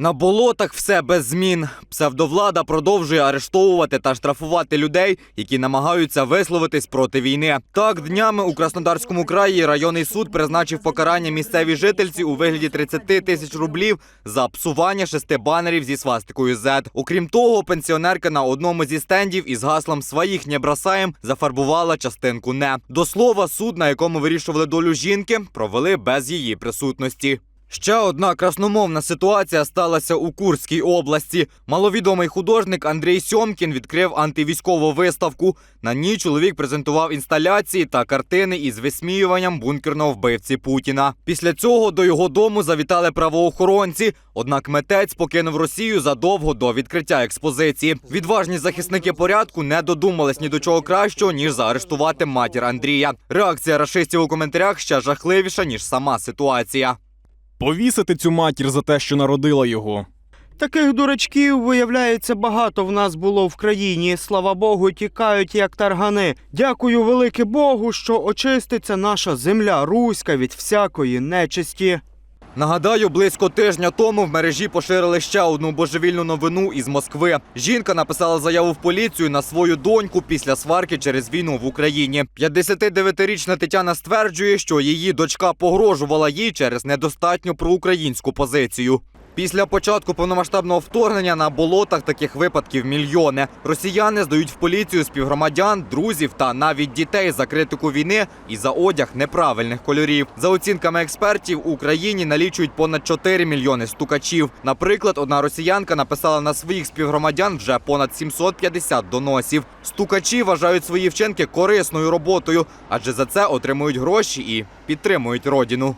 На болотах все без змін. Псевдовлада продовжує арештовувати та штрафувати людей, які намагаються висловитись проти війни. Так, днями у Краснодарському краї районний суд призначив покарання місцевій жительці у вигляді 30 тисяч рублів за псування шести банерів зі свастикою Z. Окрім того, пенсіонерка на одному зі стендів із гаслом «Своїх не бросаєм» зафарбувала частинку «не». До слова, суд, на якому вирішували долю жінки, провели без її присутності. Ще одна красномовна ситуація сталася у Курській області. Маловідомий художник Андрій Сьомкін відкрив антивійськову виставку. На ній чоловік презентував інсталяції та картини із висміюванням бункерного вбивці Путіна. Після цього до його дому завітали правоохоронці. Однак митець покинув Росію задовго до відкриття експозиції. Відважні захисники порядку не додумались ні до чого кращого, ніж заарештувати матір Андрія. Реакція рашистів у коментарях ще жахливіша ніж сама ситуація. Повісити цю матір за те, що народила його. Таких дурачків, виявляється, багато в нас було в країні. Слава Богу, тікають як таргани. Дякую велике Богу, що очиститься наша земля руська від всякої нечисті. Нагадаю, близько тижня тому в мережі поширили ще одну божевільну новину із Москви. Жінка написала заяву в поліцію на свою доньку після сварки через війну в Україні. 59-річна Тетяна стверджує, що її дочка погрожувала їй через недостатню проукраїнську позицію. Після початку повномасштабного вторгнення на болотах таких випадків мільйони. Росіяни здають в поліцію співгромадян, друзів та навіть дітей за критику війни і за одяг неправильних кольорів. За оцінками експертів, у Україні налічують понад 4 мільйони стукачів. Наприклад, одна росіянка написала на своїх співгромадян вже понад 750 доносів. Стукачі вважають свої вчинки корисною роботою, адже за це отримують гроші і підтримують родину.